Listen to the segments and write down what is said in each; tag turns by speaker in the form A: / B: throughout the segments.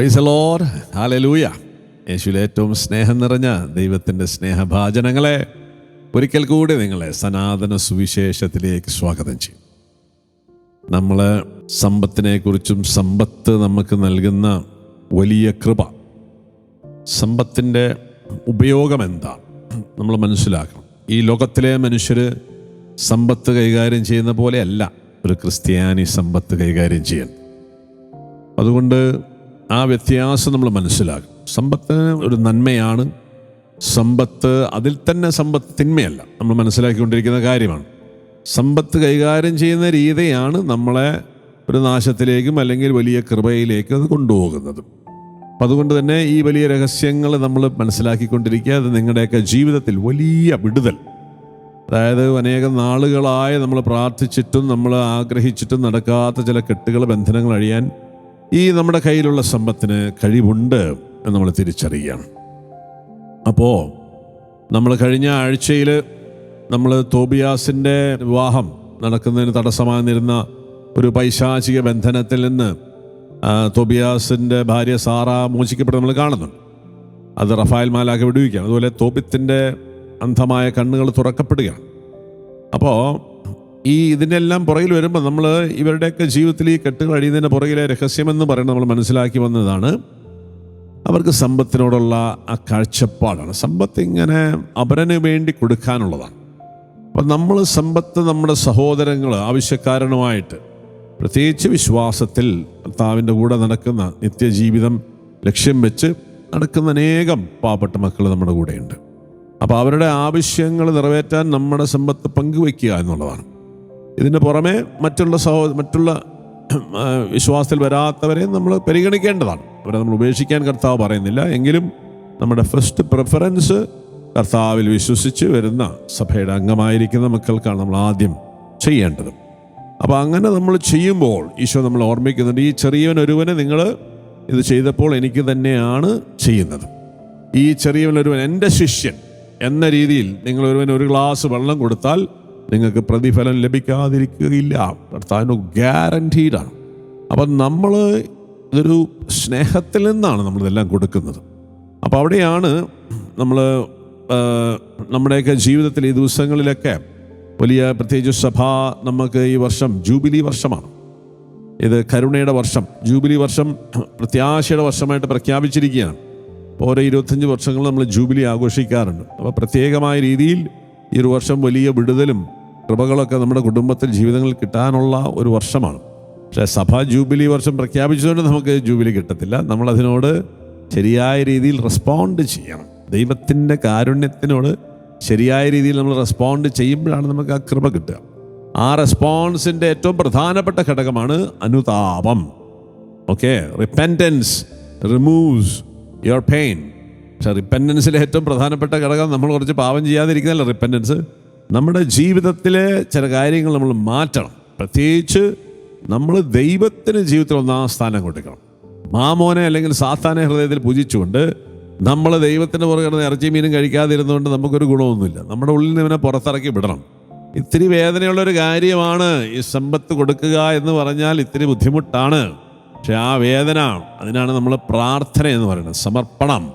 A: Price lore hallelujah യേശുവിൽ ഏറ്റവും സ്നേഹം നിറഞ്ഞ ദൈവത്തിന്റെ സ്നേഹഭാചനങ്ങളെ ഒരിക്കൽ കൂടി നിങ്ങളെ സനാതന സുവിശേഷത്തിലേക്ക് സ്വാഗതം ചെയ്യും. നമ്മൾ സമ്പത്തിനെക്കുറിച്ചും സമ്പത്ത് നമുക്ക് നൽകുന്ന വലിയ കൃപ സമ്പത്തിന്റെ ഉപയോഗം എന്താ? നമ്മൾ മനസ്സിലാക്കണം. ഈ ലോകത്തിലെ മനുഷ്യർ സമ്പത്ത് കൈകാര്യം ചെയ്യുന്ന പോലെയല്ല ഒരു ക്രിസ്ത്യാനി സമ്പത്ത് കൈകാര്യം ചെയ്യാൻ. അതുകൊണ്ട് ആ വ്യത്യാസം നമ്മൾ മനസ്സിലാകും സമ്പത്ത് ഒരു നന്മയാണ്. സമ്പത്ത് അതിൽ തന്നെ സമ്പത്ത് തിന്മയല്ല. നമ്മൾ മനസ്സിലാക്കിക്കൊണ്ടിരിക്കുന്ന കാര്യമാണ്. സമ്പത്ത് കൈകാര്യം ചെയ്യുന്ന രീതിയാണ് നമ്മളെ ഒരു നാശത്തിലേക്കും അല്ലെങ്കിൽ വലിയ കൃപയിലേക്കും അത് കൊണ്ടുപോകുന്നത്. അപ്പം അതുകൊണ്ട് തന്നെ ഈ വലിയ രഹസ്യങ്ങൾ നമ്മൾ മനസ്സിലാക്കിക്കൊണ്ടിരിക്കുക. അത് നിങ്ങളുടെയൊക്കെ ജീവിതത്തിൽ വലിയ വിടുതൽ. അതായത് അനേകം നാളുകളായി നമ്മൾ പ്രാർത്ഥിച്ചിട്ടും നമ്മൾ ആഗ്രഹിച്ചിട്ടും നടക്കാത്ത ചില കെട്ടുകൾ ബന്ധനങ്ങൾ അഴിയാൻ ഈ നമ്മുടെ കയ്യിലുള്ള സമ്പത്തിന് കഴിവുണ്ട് എന്ന് നമ്മൾ തിരിച്ചറിയുകയാണ് അപ്പോൾ നമ്മൾ കഴിഞ്ഞ ആഴ്ചയിൽ നമ്മൾ തോബിയാസിന്റെ വിവാഹം നടക്കുന്നതിന് തടസ്സമായിരുന്ന ഒരു പൈശാചിക ബന്ധനത്തിൽ നിന്ന് തോബിയാസിന്റെ ഭാര്യ സാറ മോചിക്കപ്പെടുന്നത് നമ്മൾ കാണുന്നുണ്ട്. അത് റഫായൽ മാലാക്കി വിടുവിക്കുകയാണ്. അതുപോലെ തോബിത്തിന്റെ അന്ധമായ കണ്ണുകൾ തുറക്കപ്പെടുകയാണ്. അപ്പോൾ ഈ ഇതിനെല്ലാം പുറകിൽ വരുമ്പോൾ നമ്മൾ ഇവരുടെയൊക്കെ ജീവിതത്തിൽ ഈ കെട്ടുകൾ അഴിയുന്നതിന്റെ പുറകിലെ രഹസ്യമെന്ന് പറയുന്നത് നമ്മൾ മനസ്സിലാക്കി വന്നതാണ്. അവർക്ക് സമ്പത്തിനോടുള്ള ആ കാഴ്ചപ്പാടാണ്. സമ്പത്ത് ഇങ്ങനെ അവരന് വേണ്ടി കൊടുക്കാനുള്ളതാണ്. അപ്പം നമ്മൾ സമ്പത്ത് നമ്മുടെ സഹോദരങ്ങൾ ആവശ്യക്കാരനുമായിട്ട് പ്രത്യേകിച്ച് വിശ്വാസത്തിൽ കർത്താവിന്റെ കൂടെ നടക്കുന്ന നിത്യജീവിതം ലക്ഷ്യം വെച്ച് നടക്കുന്ന അനേകം പാവപ്പെട്ട മക്കൾ നമ്മുടെ കൂടെയുണ്ട്. അപ്പോൾ അവരുടെ ആവശ്യങ്ങൾ നിറവേറ്റാൻ നമ്മുടെ സമ്പത്ത് പങ്കുവയ്ക്കുക എന്നുള്ളതാണ്. ഇതിന് പുറമെ മറ്റുള്ള സഹോ മറ്റുള്ള വിശ്വാസത്തിൽ വരാത്തവരെ നമ്മൾ പരിഗണിക്കേണ്ടതാണ്. അവരെ നമ്മൾ ഉപേക്ഷിക്കാൻ കർത്താവ് പറയുന്നില്ല. എങ്കിലും നമ്മുടെ ഫസ്റ്റ് പ്രിഫറൻസ് കർത്താവിൽ വിശ്വസിച്ച് വരുന്ന സഭയുടെ അംഗമായിരിക്കുന്ന മക്കൾക്കാണ് നമ്മൾ ആദ്യം ചെയ്യേണ്ടത്. അപ്പോൾ അങ്ങനെ നമ്മൾ ചെയ്യുമ്പോൾ ഈശോ നമ്മൾ ഓർമ്മിക്കുന്നുണ്ട്. ഈ ചെറിയവൻ ഒരുവനെ നിങ്ങൾ ഇത് ചെയ്തപ്പോൾ എനിക്ക് തന്നെയാണ് ചെയ്യുന്നത്. ഈ ചെറിയവൻ ഒരുവൻ എന്റെ ശിഷ്യൻ എന്ന രീതിയിൽ നിങ്ങൾ ഒരുവൻ ഒരു ഗ്ലാസ് വെള്ളം കൊടുത്താൽ നിങ്ങൾക്ക് പ്രതിഫലം ലഭിക്കാതിരിക്കുകയില്ല. കർത്താവിന് ഗ്യാരന്റീഡാണ് അപ്പം നമ്മൾ ഇതൊരു സ്നേഹത്തിൽ നിന്നാണ് നമ്മളിതെല്ലാം കൊടുക്കുന്നത്. അപ്പോൾ അവിടെയാണ് നമ്മൾ നമ്മുടെയൊക്കെ ജീവിതത്തിൽ ഈ ദിവസങ്ങളിലൊക്കെ വലിയ പ്രത്യേകിച്ച് സഭ നമുക്ക് ഈ വർഷം ജൂബിലി വർഷമാണ്. ഇത് കരുണയുടെ വർഷം ജൂബിലി വർഷം പ്രത്യാശയുടെ വർഷമായിട്ട് പ്രഖ്യാപിച്ചിരിക്കുകയാണ്. ഓരോ ഇരുപത്തഞ്ച് വർഷങ്ങൾ നമ്മൾ ജൂബിലി ആഘോഷിക്കാറുണ്ട്. അപ്പോൾ പ്രത്യേകമായ രീതിയിൽ ഈ ഒരു വർഷം വലിയ വിടുതലും കൃപകളൊക്കെ നമ്മുടെ കുടുംബത്തിൽ ജീവിതങ്ങളിൽ കിട്ടാനുള്ള ഒരു വർഷമാണ്. പക്ഷേ സഭ ജൂബിലി വർഷം പ്രഖ്യാപിച്ചതുകൊണ്ട് നമുക്ക് ജൂബിലി കിട്ടത്തില്ല. നമ്മളതിനോട് ശരിയായ രീതിയിൽ റെസ്പോണ്ട് ചെയ്യണം. ദൈവത്തിന്റെ കാരുണ്യത്തിനോട് ശരിയായ രീതിയിൽ നമ്മൾ റെസ്പോണ്ട് ചെയ്യുമ്പോഴാണ് നമുക്ക് ആ കൃപ കിട്ടുക. ആ റെസ്പോൺസിന്റെ ഏറ്റവും പ്രധാനപ്പെട്ട ഘടകമാണ് അനുതാപം. Okay? Repentance removes your pain പക്ഷേ റിപ്പന്റൻസിലെ ഏറ്റവും പ്രധാനപ്പെട്ട ഘടകം നമ്മൾ കുറച്ച് പാവം ചെയ്യാതിരിക്കുന്നതല്ല റിപ്പന്റൻസ് നമ്മുടെ ജീവിതത്തിലെ ചില കാര്യങ്ങൾ നമ്മൾ മാറ്റണം. പ്രത്യേകിച്ച് നമ്മൾ ദൈവത്തിന് ജീവിതത്തിൽ ഒന്നാം സ്ഥാനം കൊടുക്കണം മാമോനെ അല്ലെങ്കിൽ സാത്താനെ ഹൃദയത്തിൽ പൂജിച്ചുകൊണ്ട് നമ്മൾ ദൈവത്തിന്റെ പുറകെ കിടന്ന് ഇറച്ചി മീനും കഴിക്കാതിരുന്നുകൊണ്ട് നമുക്കൊരു ഗുണമൊന്നുമില്ല. നമ്മുടെ ഉള്ളിൽ നിന്ന് ഇവനെ പുറത്തിറക്കി വിടണം. ഇത്തിരി വേദനയുള്ള ഒരു കാര്യമാണ് ഈ സമ്പത്ത് കൊടുക്കുക എന്ന് പറഞ്ഞാൽ ഇത്തിരി ബുദ്ധിമുട്ടാണ്. പക്ഷെ ആ വേദന അതിനാണ് നമ്മൾ പ്രാർത്ഥന എന്ന് പറയുന്നത്. സമർപ്പണം.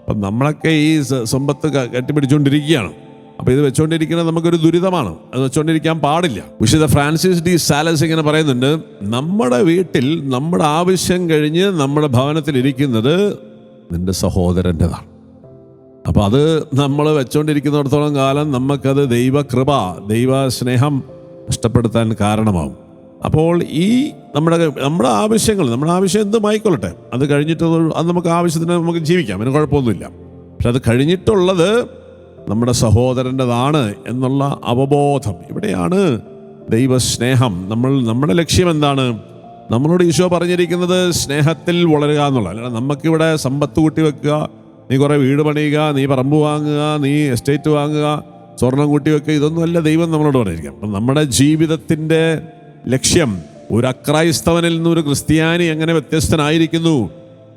A: അപ്പം നമ്മളൊക്കെ ഈ സമ്പത്ത് കെട്ടിപ്പിടിച്ചുകൊണ്ടിരിക്കുകയാണ്. അപ്പോൾ ഇത് വെച്ചുകൊണ്ടിരിക്കുന്നത് നമുക്കൊരു ദുരിതമാണ്. അത് വെച്ചുകൊണ്ടിരിക്കാൻ പാടില്ല. വിശുദ്ധ ഫ്രാൻസിസ് ഡി സാലസ് ഇങ്ങനെ പറയുന്നുണ്ട് നമ്മുടെ വീട്ടിൽ നമ്മുടെ ആവശ്യം കഴിഞ്ഞ് നമ്മുടെ ഭവനത്തിൽ ഇരിക്കുന്നത് നിന്റെ സഹോദരന്റെതാണ്. അപ്പോൾ അത് നമ്മൾ വെച്ചുകൊണ്ടിരിക്കുന്നിടത്തോളം കാലം നമുക്കത് ദൈവകൃപ ദൈവ സ്നേഹം നഷ്ടപ്പെടുത്താൻ കാരണമാവും. അപ്പോൾ ഈ നമ്മുടെ നമ്മുടെ ആവശ്യങ്ങൾ നമ്മുടെ ആവശ്യം എന്തുമായിക്കൊള്ളട്ടെ? അത് കഴിഞ്ഞിട്ട് അത് നമുക്ക് ആവശ്യത്തിന് നമുക്ക് ജീവിക്കാം അതിന് കുഴപ്പമൊന്നുമില്ല. പക്ഷെ അത് കഴിഞ്ഞിട്ടുള്ളത് നമ്മുടെ സഹോദരന്റെതാണ് എന്നുള്ള അവബോധം. ഇവിടെയാണ് ദൈവസ്നേഹം. നമ്മൾ നമ്മുടെ ലക്ഷ്യം എന്താണ്? നമ്മളോട് ഈശോ പറഞ്ഞിരിക്കുന്നത് സ്നേഹത്തിൽ വളരുക എന്നുള്ള അല്ലാതെ നമുക്കിവിടെ സമ്പത്ത് കൂട്ടി വെക്കുക നീ കുറേ വീട് പണിയുക നീ പറമ്പ് വാങ്ങുക നീ എസ്റ്റേറ്റ് വാങ്ങുക സ്വർണം കൂട്ടി വെക്കുക ഇതൊന്നുമല്ല ദൈവം നമ്മളോട് പറഞ്ഞിരിക്കുക അപ്പം നമ്മുടെ ജീവിതത്തിന്റെ ലക്ഷ്യം ഒരു അക്രൈസ്തവനിൽ നിന്ന് ഒരു ക്രിസ്ത്യാനി എങ്ങനെ വ്യത്യസ്തനായിരിക്കുന്നു?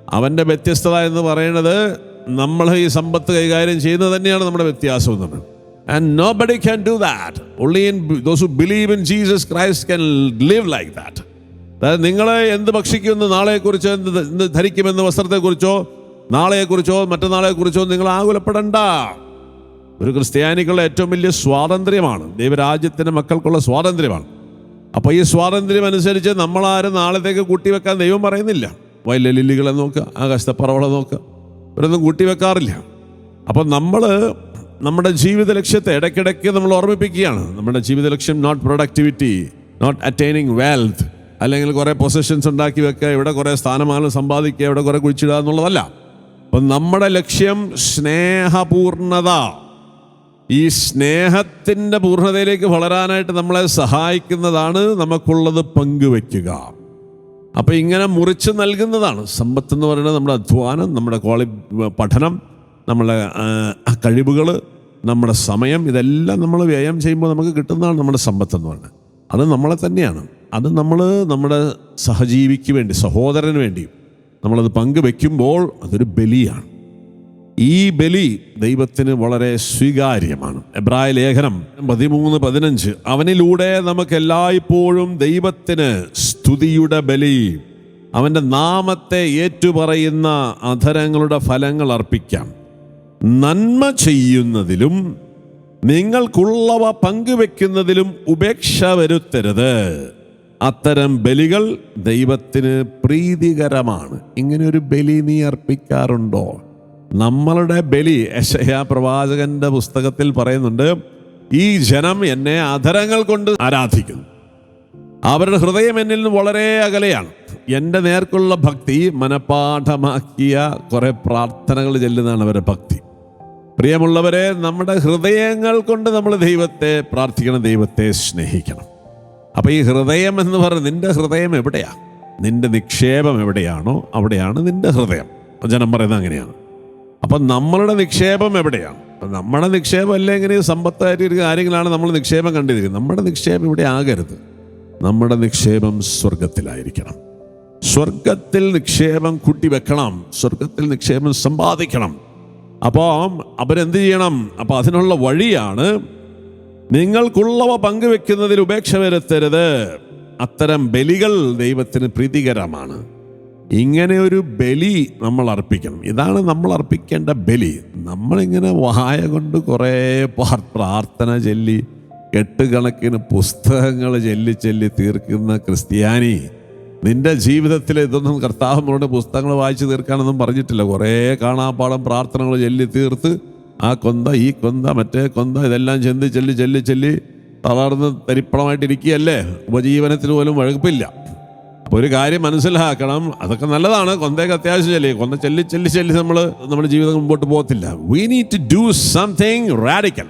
A: അവന്റെ വ്യത്യസ്തത എന്ന് പറയുന്നത് നമ്മൾ ഈ സമ്പത്ത് കൈകാര്യം ചെയ്യുന്നത് തന്നെയാണ് നമ്മുടെ വ്യത്യാസം പറയുന്നത് and nobody can do that only in those who believe in Jesus Christ can live like that അതായത് നിങ്ങളെ എന്ത് ഭക്ഷിക്കുമെന്ന് നാളെക്കുറിച്ചോ എന്ത് എന്ത് ധരിക്കുമെന്ന് വസ്ത്രത്തെക്കുറിച്ചോ നാളെക്കുറിച്ചോ മറ്റന്നാളെക്കുറിച്ചോ നിങ്ങൾ ആകുലപ്പെടണ്ട. ഒരു ക്രിസ്ത്യാനികളുടെ ഏറ്റവും വലിയ സ്വാതന്ത്ര്യമാണ് ദൈവരാജ്യത്തിന്റെ മക്കൾക്കുള്ള സ്വാതന്ത്ര്യമാണ്. അപ്പോൾ ഈ സ്വാതന്ത്ര്യം അനുസരിച്ച് നമ്മളാരും നാളത്തേക്ക് കൂട്ടിവെക്കാൻ ദൈവം പറയുന്നില്ല. വയലിലെ ലില്ലികളെ നോക്കുക ആകാശത്തെ പറവളെ നോക്കുക. ഇവരൊന്നും കൂട്ടിവെക്കാറില്ല. അപ്പം നമ്മൾ നമ്മുടെ ജീവിത ലക്ഷ്യത്തെ ഇടയ്ക്കിടയ്ക്ക് നമ്മൾ ഓർമ്മിപ്പിക്കുകയാണ്. നമ്മുടെ ജീവിത ലക്ഷ്യം not productivity not attaining wealth അല്ലെങ്കിൽ കുറേ പൊസിഷൻസ് ഉണ്ടാക്കി വെക്കുക ഇവിടെ കുറേ സ്ഥാനമാനം സമ്പാദിക്കുക ഇവിടെ കുറേ കുഴിച്ചിടുക എന്നുള്ളതല്ല. അപ്പം നമ്മുടെ ലക്ഷ്യം സ്നേഹപൂർണത. ഈ സ്നേഹത്തിന്റെ പൂർണതയിലേക്ക് വളരാനായിട്ട് നമ്മളെ സഹായിക്കുന്നതാണ് നമുക്കുള്ളത് പങ്കുവെക്കുക. അപ്പോൾ ഇങ്ങനെ മുറിച്ച് നൽകുന്നതാണ്. സമ്പത്ത് എന്ന് പറയുന്നത് നമ്മുടെ അധ്വാനം നമ്മുടെ ക്വാളി പഠനം നമ്മുടെ കഴിവുകൾ നമ്മുടെ സമയം ഇതെല്ലാം നമ്മൾ വ്യയം ചെയ്യുമ്പോൾ നമുക്ക് കിട്ടുന്നതാണ് നമ്മുടെ സമ്പത്ത് എന്ന് പറയുന്നത്. അത് നമ്മളെ തന്നെയാണ്. അത് നമ്മൾ നമ്മുടെ സഹജീവിക്ക് വേണ്ടി സഹോദരന് വേണ്ടിയും നമ്മളത് പങ്കുവെക്കുമ്പോൾ അതൊരു ബലിയാണ്. ഈ ബലി ദൈവത്തിന് വളരെ സ്വീകാര്യമാണ്. എബ്രായ ലേഖനം പതിമൂന്ന് പതിനഞ്ച്. അവനിലൂടെ നമുക്ക് എല്ലായ്പ്പോഴും ദൈവത്തിന് സ്തുതിയുടെ ബലി അവന്റെ നാമത്തെ ഏറ്റുപറയുന്ന അധരങ്ങളുടെ ഫലങ്ങൾ അർപ്പിക്കാം. നന്മ ചെയ്യുന്നതിലും നിങ്ങൾക്കുള്ളവ പങ്കുവെക്കുന്നതിലും ഉപേക്ഷ വരുത്തരുത്. അത്തരം ബലികൾ ദൈവത്തിന് പ്രീതികരമാണ്. ഇങ്ങനെ ഒരു ബലി നീ അർപ്പിക്കാറുണ്ടോ? നമ്മളുടെ ബലി യശയാ പ്രവാചകന്റെ പുസ്തകത്തിൽ പറയുന്നുണ്ട് ഈ ജനം എന്നെ അധരങ്ങൾ കൊണ്ട് ആരാധിക്കുന്നു. അവരുടെ ഹൃദയം എന്നിൽ നിന്ന് വളരെ അകലെയാണ്. എന്റെ നേർക്കുള്ള ഭക്തി മനപാഠമാക്കിയ കുറെ പ്രാർത്ഥനകൾ ചെല്ലുന്നതാണ് അവരുടെ ഭക്തി. പ്രിയമുള്ളവരെ നമ്മുടെ ഹൃദയങ്ങൾ കൊണ്ട് നമ്മൾ ദൈവത്തെ പ്രാർത്ഥിക്കണം ദൈവത്തെ സ്നേഹിക്കണം. അപ്പോൾ ഈ ഹൃദയം എന്ന് പറയുന്നത് നിന്റെ ഹൃദയം എവിടെയാണ് നിന്റെ നിക്ഷേപം എവിടെയാണോ അവിടെയാണ് നിന്റെ ഹൃദയം. ജനം പറയുന്നത് അങ്ങനെയാണ്. അപ്പം നമ്മളുടെ നിക്ഷേപം എവിടെയാണ്? അപ്പം നമ്മുടെ നിക്ഷേപം അല്ലെങ്കിൽ സമ്പത്തായിട്ട് ഒരു കാര്യങ്ങളാണ് നമ്മൾ നിക്ഷേപം കണ്ടിരിക്കുന്നത്. നമ്മുടെ നിക്ഷേപം ഇവിടെ ആകരുത്. നമ്മുടെ നിക്ഷേപം സ്വർഗത്തിലായിരിക്കണം സ്വർഗത്തിൽ നിക്ഷേപം കൂട്ടിവെക്കണം. സ്വർഗത്തിൽ നിക്ഷേപം സമ്പാദിക്കണം. അപ്പോൾ അവരെന്ത് ചെയ്യണം? അപ്പം അതിനുള്ള വഴിയാണ് നിങ്ങൾക്കുള്ളവ പങ്കുവെക്കുന്നതിൽ ഉപേക്ഷ വരുത്തരുത്. അത്തരം ബലികൾ ദൈവത്തിന് പ്രീതികരമാണ്. ഇങ്ങനെ ഒരു ബലി നമ്മൾ അർപ്പിക്കണം. ഇതാണ് നമ്മൾ അർപ്പിക്കേണ്ട ബലി. നമ്മളിങ്ങനെ വായ കൊണ്ട് കുറേ പ്രാർത്ഥന ചൊല്ലി കെട്ടുകണക്കിന് പുസ്തകങ്ങൾ ചൊല്ലി ചൊല്ലി തീർക്കുന്ന ക്രിസ്ത്യാനി നിന്റെ ജീവിതത്തിൽ ഇതൊന്നും കർത്താവ് നമ്മളുടെ പുസ്തകങ്ങൾ വായിച്ചു തീർക്കാനൊന്നും പറഞ്ഞിട്ടില്ല. കുറേ കാണാപ്പാടം പ്രാർത്ഥനകൾ ചൊല്ലി തീർത്ത് ആ കൊന്ത ഈ കൊന്ത മറ്റേ കൊന്ത ഇതെല്ലാം ചെന്ന് ചൊല്ലി ചെല്ലി ചെല്ലി തളർന്ന് തരിപ്പണമായിട്ടിരിക്കുകയല്ലേ? ഉപജീവനത്തിന് പോലും വഴുപ്പില്ല അപ്പോൾ ഒരു കാര്യം മനസ്സിലാക്കണം. അതൊക്കെ നല്ലതാണ്. കൊന്തയൊക്കെ അത്യാവശ്യം ചെല്ലി. കൊന്ത ചെല്ലി ചെല്ലി ചെല്ലി നമ്മൾ നമ്മുടെ ജീവിതം മുമ്പോട്ട് പോകത്തില്ല. We need to do something radical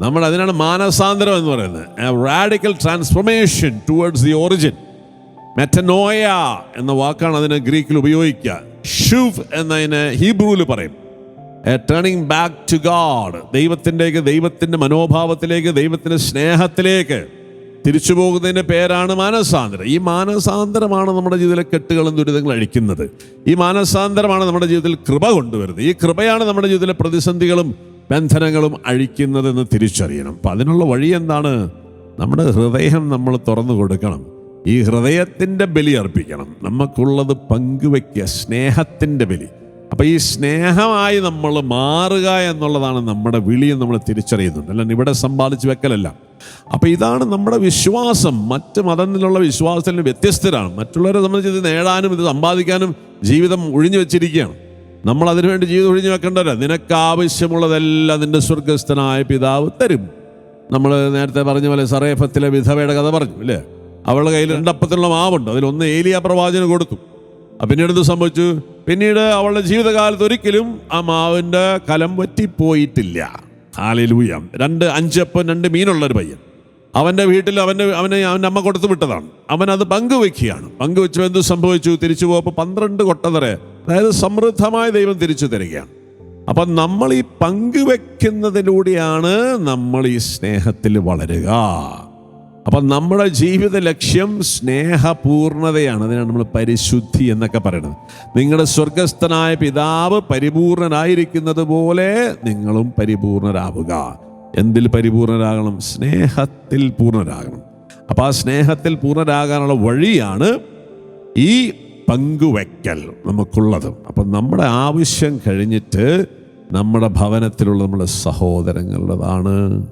A: നമ്മൾ അതിനാണ് മാനസാന്തരം എന്ന് പറയുന്നത്. Radical transformation towards the origin metanoia എന്ന വാക്കാണ് അതിന് ഗ്രീക്കിൽ ഉപയോഗിക്കുക. ഷൂഫ് എന്നതിന് ഹീബ്രുവിൽ പറയും. ടേണിങ് ബാക്ക് ടു ഗാഡ് ദൈവത്തിന്റെക്ക് ദൈവത്തിന്റെ മനോഭാവത്തിലേക്ക് ദൈവത്തിന്റെ സ്നേഹത്തിലേക്ക്. തിരിച്ചു പോകുന്നതിന്റെ പേരാണ് മാനസാന്തരം. ഈ മാനസാന്തരമാണ് നമ്മുടെ ജീവിതത്തിലെ കെട്ടുകളും ദുരിതങ്ങളും അഴിക്കുന്നത്. ഈ മാനസാന്തരമാണ് നമ്മുടെ ജീവിതത്തിൽ കൃപ കൊണ്ടുവരുന്നത്. ഈ കൃപയാണ് നമ്മുടെ ജീവിതത്തിലെ പ്രതിസന്ധികളും ബന്ധനങ്ങളും അഴിക്കുന്നതെന്ന് തിരിച്ചറിയണം. അപ്പം അതിനുള്ള വഴി എന്താണ്? നമ്മുടെ ഹൃദയം നമ്മൾ തുറന്നു കൊടുക്കണം. ഈ ഹൃദയത്തിന്റെ ബലി അർപ്പിക്കണം. നമുക്കുള്ളത് പങ്കുവയ്ക്കുക. സ്നേഹത്തിന്റെ ബലി. അപ്പം ഈ സ്നേഹമായി നമ്മൾ മാറുക എന്നുള്ളതാണ് നമ്മുടെ വിളിയും നമ്മൾ തിരിച്ചറിയുന്നുണ്ട്. അല്ല ഇവിടെ സമ്പാദിച്ച് വെക്കലല്ല. അപ്പം ഇതാണ് നമ്മുടെ വിശ്വാസം. മറ്റ് മതത്തിലുള്ള വിശ്വാസത്തിൽ വ്യത്യസ്തരാണ്. മറ്റുള്ളവരെ സംബന്ധിച്ച് ഇത് നേടാനും ഇത് സമ്പാദിക്കാനും ജീവിതം ഒഴിഞ്ഞു വെച്ചിരിക്കുകയാണ്. നമ്മൾ അതിനുവേണ്ടി ജീവിതം ഒഴിഞ്ഞു വെക്കേണ്ടവരാ നിനക്ക് ആവശ്യമുള്ളതെല്ലാം നിന്റെ സ്വർഗസ്ഥനായ പിതാവ് തരും. നമ്മൾ നേരത്തെ പറഞ്ഞ പോലെ സറേഫത്തിലെ വിധവയുടെ കഥ പറഞ്ഞു അല്ലേ? അവളുടെ കയ്യിൽ രണ്ടപ്പത്തിലുള്ള മാവുണ്ട്. അതിലൊന്ന് ഏലിയ പ്രവാചന കൊടുത്തു. പിന്നീട് എന്ത് സംഭവിച്ചു? പിന്നീട് അവളുടെ ജീവിതകാലത്ത് ഒരിക്കലും ആ മാവിന്റെ കലം വറ്റിപ്പോയിട്ടില്ല. ആലിലൂയ രണ്ട് അഞ്ചപ്പം രണ്ട് മീനുള്ളൊരു പയ്യൻ. അവന്റെ വീട്ടിൽ അവന്റെ അവനെ അവന്റെ അമ്മ കൊടുത്തു വിട്ടതാണ്. അവൻ അത് പങ്കുവെക്കുകയാണ് പങ്കുവെച്ചു എന്ത് സംഭവിച്ചു? തിരിച്ചു പോയപ്പോൾ പന്ത്രണ്ട് കൊട്ടതറ അതായത് സമൃദ്ധമായ ദൈവം തിരിച്ചു തരികയാണ്. അപ്പം നമ്മൾ ഈ പങ്കുവെക്കുന്നതിലൂടെയാണ് നമ്മൾ ഈ സ്നേഹത്തിൽ വളരുക. അപ്പം നമ്മുടെ ജീവിത ലക്ഷ്യം സ്നേഹപൂർണതയാണ്. അതിനാണ് നമ്മൾ പരിശുദ്ധി എന്നൊക്കെ പറയുന്നത്. നിങ്ങളുടെ സ്വർഗസ്ഥനായ പിതാവ് പരിപൂർണനായിരിക്കുന്നത് പോലെ നിങ്ങളും പരിപൂർണരാവുക. എന്തിൽ പരിപൂർണരാകണം? സ്നേഹത്തിൽ പൂർണരാകണം അപ്പം ആ സ്നേഹത്തിൽ പൂർണരാകാനുള്ള വഴിയാണ് ഈ പങ്കുവയ്ക്കൽ നമുക്കുള്ളത്. അപ്പം നമ്മുടെ ആവശ്യം കഴിഞ്ഞിട്ട് നമ്മുടെ ഭവനത്തിലുള്ള നമ്മുടെ സഹോദരങ്ങളുടേതാണ്.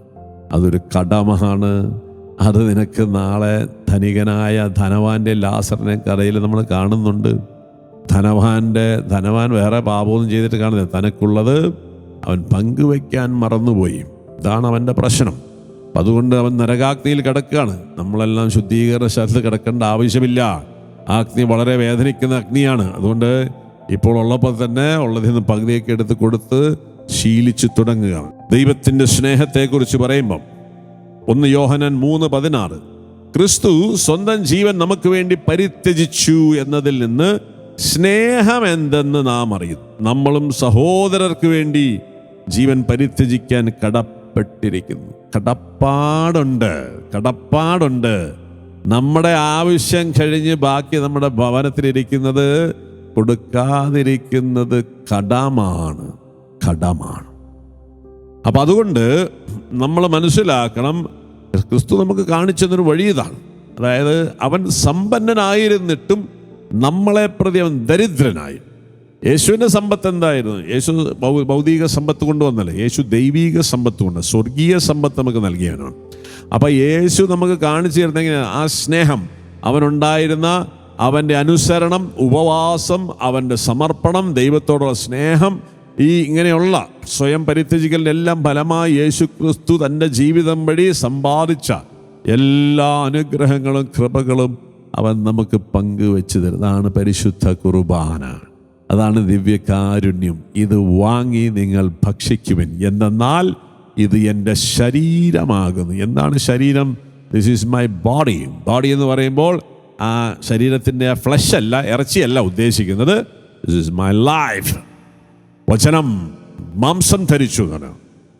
A: അതൊരു കടമാണ് അത് നിനക്ക് നാളെ ധനികനായ ധനവാന്റെ ലാസറിനെ കഥയിൽ നമ്മൾ കാണുന്നുണ്ട്. ധനവാന്റെ ധനവാൻ വേറെ പാപമൊന്നും ചെയ്തിട്ട് കാണുന്നില്ല. തനക്കുള്ളത് അവൻ പങ്കുവയ്ക്കാൻ മറന്നുപോയി. ഇതാണ് അവന്റെ പ്രശ്നം. അപ്പം അതുകൊണ്ട് അവൻ നരകാഗ്നിയിൽ കിടക്കുകയാണ്. നമ്മളെല്ലാം ശുദ്ധീകരണ സ്ഥലത്ത് കിടക്കേണ്ട ആവശ്യമില്ല. ആ അഗ്നി വളരെ വേദനിക്കുന്ന അഗ്നിയാണ്. അതുകൊണ്ട് ഇപ്പോൾ ഉള്ളപ്പോൾ തന്നെ ഉള്ളതിൽ നിന്ന് പകുതിയൊക്കെ എടുത്ത് കൊടുത്ത് ശീലിച്ചു തുടങ്ങുക ദൈവത്തിന്റെ സ്നേഹത്തെക്കുറിച്ച് പറയുമ്പം ഒന്ന് യോഹനൻ മൂന്ന് പതിനാറ്. ക്രിസ്തു സ്വന്തം ജീവൻ നമുക്ക് വേണ്ടി പരിത്യജിച്ചു എന്നതിൽ നിന്ന് സ്നേഹം എന്തെന്ന് നാം അറിയുന്നു നമ്മളും സഹോദരർക്ക് വേണ്ടി ജീവൻ പരിത്യജിക്കാൻ കടപ്പെട്ടിരിക്കുന്നു. കടപ്പാടുണ്ട് കടപ്പാടുണ്ട്. നമ്മുടെ ആവശ്യം കഴിഞ്ഞ് ബാക്കി നമ്മുടെ ഭവനത്തിലിരിക്കുന്നത് കൊടുക്കാതിരിക്കുന്നത് കടമാണ് കടമാണ്. അപ്പം അതുകൊണ്ട് നമ്മൾ മനസ്സിലാക്കണം ക്രിസ്തു നമുക്ക് കാണിച്ചതൊരു വഴി ഇതാണ് അതായത് അവൻ സമ്പന്നനായിരുന്നിട്ടും നമ്മളെ പ്രതി അവൻ ദരിദ്രനായി. യേശുവിന്റെ സമ്പത്ത് എന്തായിരുന്നു? യേശു ഭൗതിക സമ്പത്ത് കൊണ്ടുവന്നല്ലേ? യേശു ദൈവീക സമ്പത്ത് കൊണ്ട് സ്വർഗീയ സമ്പത്ത് നമുക്ക് നൽകിയവനാണ്. അപ്പം യേശു നമുക്ക് കാണിച്ചു തരുന്നെങ്കിൽ ആ സ്നേഹം അവനുണ്ടായിരുന്ന അവന്റെ അനുസരണം ഉപവാസം അവന്റെ സമർപ്പണം ദൈവത്തോടുള്ള സ്നേഹം ഈ ഇങ്ങനെയുള്ള സ്വയം പരിത്യജിക്കലിന്റെ എല്ലാം ഫലമായി യേശു ക്രിസ്തു തന്റെ ജീവിതം വഴി സമ്പാദിച്ച എല്ലാ അനുഗ്രഹങ്ങളും കൃപകളും അവൻ നമുക്ക് പങ്കുവെച്ച് തരുന്നതാണ് പരിശുദ്ധ കുർബാന. അതാണ് ദിവ്യകാരുണ്യം. ഇത് വാങ്ങി നിങ്ങൾ ഭക്ഷിക്കുവിൻ. എന്തെന്നാൽ ഇത് എന്റെ ശരീരമാകുന്നു. എന്താണ് ശരീരം? This is my body body എന്ന് പറയുമ്പോൾ ആ ശരീരത്തിന്റെ ഫ്ലഷ് അല്ല ഇറച്ചിയല്ല ഉദ്ദേശിക്കുന്നത്. ദിസ് ഈസ് മൈ ലൈഫ് വചനം മാംസം ധരിച്ചു എന്നാണ്.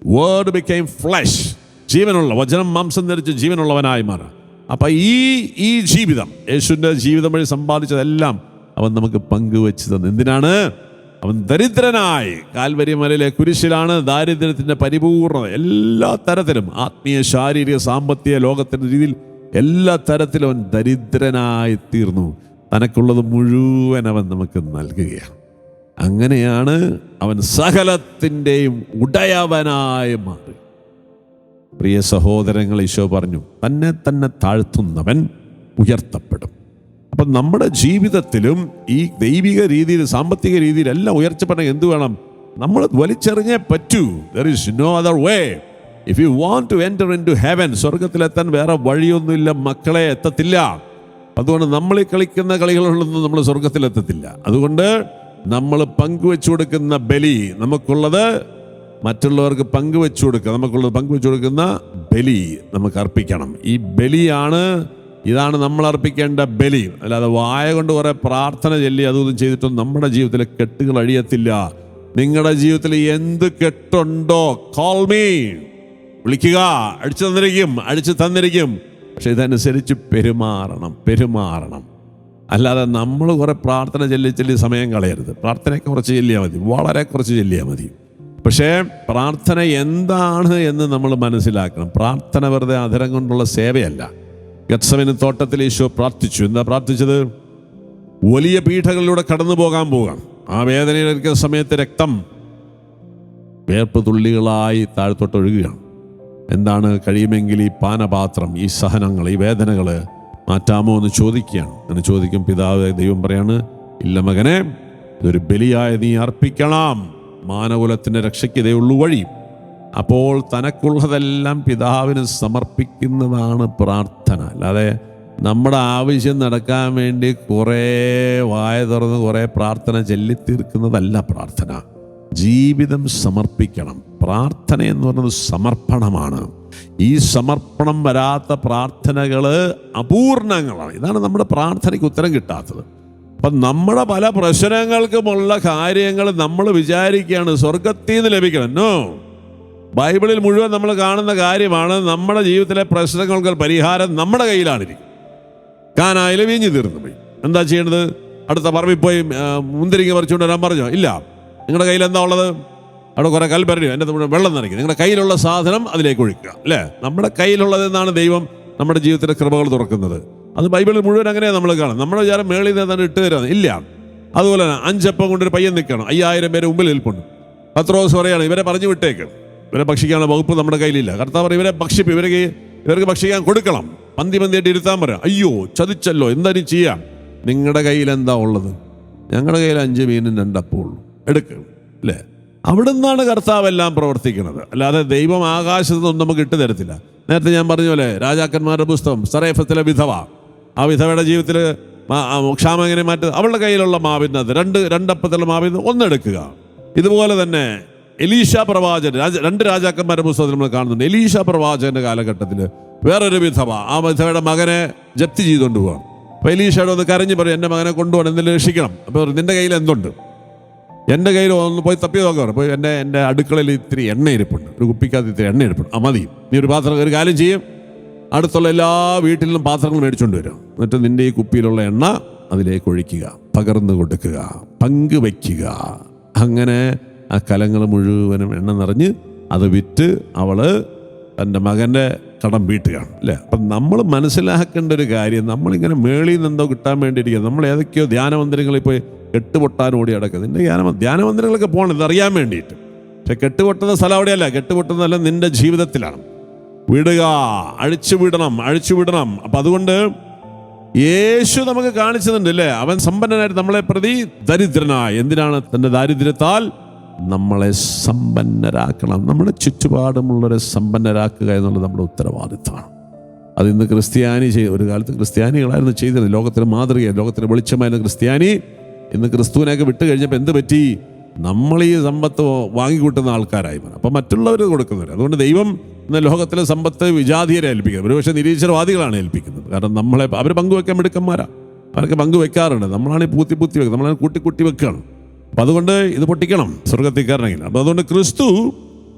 A: വേർഡ് ബിക്കെയിം ഫ്ലഷ് ജീവനുള്ള വചനം മാംസം ധരിച്ച് ജീവനുള്ളവനായി മാറാം. അപ്പം ഈ ഈ ജീവിതം യേശുവിന്റെ ജീവിതം വഴി സമ്പാദിച്ചതെല്ലാം അവൻ നമുക്ക് പങ്കുവെച്ച് തന്നു. എന്തിനാണ്? അവൻ ദരിദ്രനായി. കാൽവരി മലയിലെ കുരിശിലാണ് ദാരിദ്ര്യത്തിന്റെ പരിപൂർണത. എല്ലാ തരത്തിലും ആത്മീയ ശാരീരിക സാമ്പത്തിക ലോകത്തിന്റെ രീതിയിൽ എല്ലാ തരത്തിലും അവൻ ദരിദ്രനായി തീർന്നു. തനക്കുള്ളത് മുഴുവൻ അവൻ നമുക്ക് നൽകുകയാണ്. അങ്ങനെയാണ് അവൻ സകലത്തിന്റെയും ഉടയവനായി മാറി. പ്രിയ സഹോദരങ്ങൾ ഈശോ പറഞ്ഞു തന്നെ തന്നെ താഴ്ത്തുന്നവൻ ഉയർത്തപ്പെടും. അപ്പം നമ്മുടെ ജീവിതത്തിലും ഈ ദൈവിക രീതിയിൽ സാമ്പത്തിക രീതിയിൽ എല്ലാം ഉയർച്ചപ്പെടാൻ എന്ത് വേണം? നമ്മൾ വലിച്ചെറിഞ്ഞേ പറ്റൂ. There is no other way if you want to enter into heaven സ്വർഗത്തിലെത്താൻ വേറെ വഴിയൊന്നുമില്ല മക്കളെ എത്തത്തില്ല. അതുകൊണ്ട് നമ്മൾ ഈ കളിക്കുന്ന കളികളിലൊന്നും നമ്മൾ സ്വർഗത്തിലെത്തത്തില്ല അതുകൊണ്ട് നമ്മൾ പങ്കുവെച്ചു കൊടുക്കുന്ന ബലി നമുക്കുള്ളത് മറ്റുള്ളവർക്ക് പങ്കുവെച്ചു കൊടുക്കുക. നമുക്കുള്ളത് പങ്കുവെച്ചു കൊടുക്കുന്ന ബലി നമുക്ക് അർപ്പിക്കണം. ഈ ബലിയാണ് ഇതാണ് നമ്മൾ അർപ്പിക്കേണ്ട ബലി. അല്ലാതെ വായ കൊണ്ട് കുറെ പ്രാർത്ഥന ചൊല്ലി അതൊന്നും ചെയ്തിട്ടും നമ്മുടെ ജീവിതത്തിലെ കെട്ടുകൾ അഴിയത്തില്ല. നിങ്ങളുടെ ജീവിതത്തിൽ എന്ത് കെട്ടുണ്ടോ കോൾ മീ വിളിക്കുക. അടിച്ചു തന്നിരിക്കും അടിച്ചു തന്നിരിക്കും. പക്ഷെ ഇതനുസരിച്ച് പെരുമാറണം പെരുമാറണം. അല്ലാതെ നമ്മൾ കുറേ പ്രാർത്ഥന ചൊല്ലി ചൊല്ലി സമയം കളയരുത്. പ്രാർത്ഥനയൊക്കെ കുറച്ച് ചൊല്ലിയാൽ മതി. വളരെ കുറച്ച് ചൊല്ലിയാൽ മതി. പക്ഷേ പ്രാർത്ഥന എന്താണ് എന്ന് നമ്മൾ മനസ്സിലാക്കണം. പ്രാർത്ഥന വെറുതെ അധരം കൊണ്ടുള്ള സേവയല്ല. ഗത്സവിന് തോട്ടത്തിൽ ഈശോ പ്രാർത്ഥിച്ചു. എന്താ പ്രാർത്ഥിച്ചത്? വലിയ പീഠകളിലൂടെ കടന്നു പോകാൻ പോകാം ആ വേദനയിലിരിക്കുന്ന സമയത്ത് രക്തം വേർപ്പ് തുള്ളികളായി താഴ്ത്തോട്ട് ഒഴുകുകയാണ്. എന്താണ് കഴിയുമെങ്കിൽ ഈ പാനപാത്രം ഈ സഹനങ്ങൾ ഈ വേദനകൾ മാറ്റാമോ എന്ന് ചോദിക്കുകയാണ്. അങ്ങനെ ചോദിക്കും പിതാവ് ദൈവം പറയാണ് ഇല്ല മകനെ ഇതൊരു ബലിയായ നീ അർപ്പിക്കണം. മാനകുലത്തിന്റെ രക്ഷയ്ക്ക് ഇതേ വഴി. അപ്പോൾ തനക്കുള്ളതെല്ലാം പിതാവിന് സമർപ്പിക്കുന്നതാണ് പ്രാർത്ഥന. അല്ലാതെ നമ്മുടെ ആവശ്യം നടക്കാൻ വേണ്ടി കുറേ വായ തുറന്ന് കുറേ പ്രാർത്ഥന ചൊല്ലിത്തീർക്കുന്നതല്ല പ്രാർത്ഥന. ജീവിതം സമർപ്പിക്കണം. പ്രാർത്ഥന എന്ന് പറയുന്നത് സമർപ്പണമാണ്. ഈ സമർപ്പണം വരാത്ത പ്രാർത്ഥനകൾ അപൂർണങ്ങളാണ്. ഇതാണ് നമ്മുടെ പ്രാർത്ഥനയ്ക്ക് ഉത്തരം കിട്ടാത്തത്. അപ്പം നമ്മുടെ പല പ്രശ്നങ്ങൾക്കുമുള്ള കാര്യങ്ങൾ നമ്മൾ വിചാരിക്കുകയാണ് സ്വർഗത്തിൽ നിന്ന് ലഭിക്കണം. നോ ബൈബിളിൽ മുഴുവൻ നമ്മൾ കാണുന്ന കാര്യമാണ് നമ്മുടെ ജീവിതത്തിലെ പ്രശ്നങ്ങൾക്ക് പരിഹാരം നമ്മുടെ കയ്യിലാണിരിക്കും കാനായിൽ വീഞ്ഞു തീർന്നു പോയി. എന്താ ചെയ്യേണ്ടത്? അടുത്ത പറമ്പിൽ പോയി മുന്തിരിങ്ങ പറിച്ചുകൊണ്ട് വരാൻ പറഞ്ഞോ? ഇല്ല. നിങ്ങളുടെ കയ്യിൽ എന്താ ഉള്ളത്? അവിടെ കുറെ കൽപ്പരയോ എന്റെ നമ്മുടെ വെള്ളം നിറയ്ക്കും നിങ്ങളുടെ കയ്യിലുള്ള സാധനം അതിലേക്ക് ഒഴിക്കുക അല്ലേ? നമ്മുടെ കയ്യിലുള്ളത് എന്നാണ് ദൈവം നമ്മുടെ ജീവിതത്തിലെ കൃപകൾ തുറക്കുന്നത്. അത് ബൈബിളിൽ മുഴുവൻ അങ്ങനെയാണ് നമ്മൾ കാണും നമ്മുടെ വിചാരം മേളിൽ നിന്ന് തന്നെ ഇട്ട് തരാം ഇല്ല. അതുപോലെ തന്നെ അഞ്ചപ്പം കൊണ്ടൊരു പയ്യൻ നിൽക്കണം. അയ്യായിരം പേര് മുമ്പിൽ നിൽപ്പുണ്ട്. പത്രോസ് പറയാണ് ഇവരെ പറഞ്ഞു വിട്ടേക്ക്. ഇവരെ ഭക്ഷിക്കാനുള്ള വകുപ്പ് നമ്മുടെ കയ്യിലില്ല. കർത്താവ് ഇവരെ ഭക്ഷിപ്പ് ഇവർക്ക് ഇവർക്ക് ഭക്ഷിക്കാൻ കൊടുക്കണം. പന്തി പന്തിയായിട്ട് ഇരുത്താൻ പറയാം. അയ്യോ ചതിച്ചല്ലോ. എന്തായാലും ചെയ്യാം? നിങ്ങളുടെ കയ്യിൽ എന്താ ഉള്ളത്? ഞങ്ങളുടെ കയ്യിൽ അഞ്ച് മീനും രണ്ടപ്പവും ഉള്ളൂ. എടുക്ക്. അല്ലേ? അവിടെ നിന്നാണ് കർത്താവ് എല്ലാം പ്രവർത്തിക്കുന്നത്. അല്ലാതെ ദൈവം ആകാശത്ത് നിന്നും നമുക്ക് ഇട്ട് തരത്തില്ല. നേരത്തെ ഞാൻ പറഞ്ഞ പോലെ രാജാക്കന്മാരുടെ പുസ്തകം സറേഫത്തിലെ വിധവ. ആ വിധവയുടെ ജീവിതത്തിൽ ക്ഷാമങ്ങനെ മാറ്റുക അവളുടെ കയ്യിലുള്ള മാവിന്നത് രണ്ട് രണ്ടപ്പത്തിലുള്ള മാവിന്ന് ഒന്നെടുക്കുക ഇതുപോലെ തന്നെ എലീഷ പ്രവാചൻ രാജ രണ്ട് രാജാക്കന്മാരുടെ പുസ്തകത്തിൽ നമ്മൾ കാണുന്നുണ്ട്. എലീഷ പ്രവാചകന്റെ കാലഘട്ടത്തിൽ വേറൊരു വിധവ ആ വിധവയുടെ മകനെ ജപ്തി ചെയ്തുകൊണ്ട് പോവാം അപ്പോൾ എലീഷയുടെ ഒന്ന് കരഞ്ഞ് പറയും എന്റെ മകനെ കൊണ്ടുപോകണം എന്തെങ്കിലും രക്ഷിക്കണം. അപ്പോൾ നിന്റെ കയ്യിൽ എന്തുണ്ട്? എന്റെ കയ്യിൽ ഒന്ന് പോയി തപ്പി നോക്കാം പോയി എന്റെ എന്റെ അടുക്കളയിൽ ഇത്തിരി എണ്ണ ഇരിപ്പുണ്ട് ഒരു കുപ്പിക്കകത്ത് ഇത്തിരി എണ്ണ ഇരിപ്പുണ്ട് ആ മതി. നീ ഒരു പാത്രം ഒരു കാര്യം ചെയ്യും. അടുത്തുള്ള എല്ലാ വീട്ടിലും പാത്രങ്ങൾ മേടിച്ചുകൊണ്ട് വരും. എന്നിട്ട് നിന്റെ ഈ കുപ്പിയിലുള്ള എണ്ണ അതിലേക്ക് ഒഴിക്കുക. പകർന്നു കൊടുക്കുക. പങ്കുവയ്ക്കുക അങ്ങനെ ആ കലങ്ങൾ മുഴുവനും എണ്ണ നിറഞ്ഞ് അത് വിറ്റ് അവൾ തന്റെ മകന്റെ കടം വീട്ടുകയാണ്. അല്ലേ? അപ്പം നമ്മൾ മനസ്സിലാക്കേണ്ട ഒരു കാര്യം നമ്മളിങ്ങനെ മേളിൽ നിന്നെന്തോ കിട്ടാൻ വേണ്ടിയിരിക്കുക നമ്മൾ ഏതൊക്കെയോ ധ്യാനമന്ദിരങ്ങളിൽ പോയി കെട്ടുപൊട്ടാൻ ഓടി നടക്കുക നിന്റെ ധ്യാന ധ്യാനമന്ദിരങ്ങളൊക്കെ പോകണം ഇതറിയാൻ വേണ്ടിയിട്ട്. പക്ഷെ കെട്ടുപൊട്ടുന്ന സ്ഥലം അവിടെയല്ല. കെട്ടുപൊട്ടുന്നതല്ല നിന്റെ ജീവിതത്തിലാണ്. വിടുക അഴിച്ചു വിടണം അഴിച്ചു വിടണം. അപ്പം അതുകൊണ്ട് യേശു നമുക്ക് കാണിച്ചതുണ്ട് അല്ലേ? അവൻ സമ്പന്നനായിട്ട് നമ്മളെ പ്രതി ദരിദ്രനായി. എന്തിനാണ് തന്റെ ദാരിദ്ര്യത്താൽ? നമ്മളെ സമ്പന്നരാക്കണം. നമ്മുടെ ചുറ്റുപാടുമുള്ളവരെ സമ്പന്നരാക്കുക എന്നുള്ളത് നമ്മുടെ ഉത്തരവാദിത്തമാണ് അത് ഇന്ന് ക്രിസ്ത്യാനി ചെയ്ത് ഒരു കാലത്ത് ക്രിസ്ത്യാനികളായിരുന്നു ചെയ്തിരുന്നത്. ലോകത്തിന് മാതൃകയായി ലോകത്തിന് വെളിച്ചമായിരുന്ന ക്രിസ്ത്യാനി ഇന്ന് ക്രിസ്തുവിനെയൊക്കെ വിട്ടു കഴിഞ്ഞപ്പോൾ എന്ത് പറ്റി? നമ്മൾ ഈ സമ്പത്ത് വാങ്ങിക്കൂട്ടുന്ന ആൾക്കാരായി മാറും അപ്പം മറ്റുള്ളവർ കൊടുക്കുന്നവർ അതുകൊണ്ട് ദൈവം ഇന്ന് ലോകത്തിലെ സമ്പത്ത് വിജാതീയരെ ഏൽപ്പിക്കുന്നത് ഒരുപക്ഷെ നിരീശ്വരവാദികളാണ് ഏൽപ്പിക്കുന്നത്. കാരണം നമ്മളെ അവർ പങ്കുവെക്കാൻ മിടുക്കന്മാരാ. അവരൊക്കെ പങ്കുവെക്കാറുണ്ട്. നമ്മളാണ് ഈ പൂത്തി പൂത്തി വെക്കുന്നത് നമ്മളാണ് കൂട്ടി കൂട്ടി വെക്കുകയാണ് അപ്പം അതുകൊണ്ട് ഇത് പൊട്ടിക്കണം സ്വർഗത്തിക്കാരനെങ്കിൽ അപ്പം അതുകൊണ്ട് ക്രിസ്തു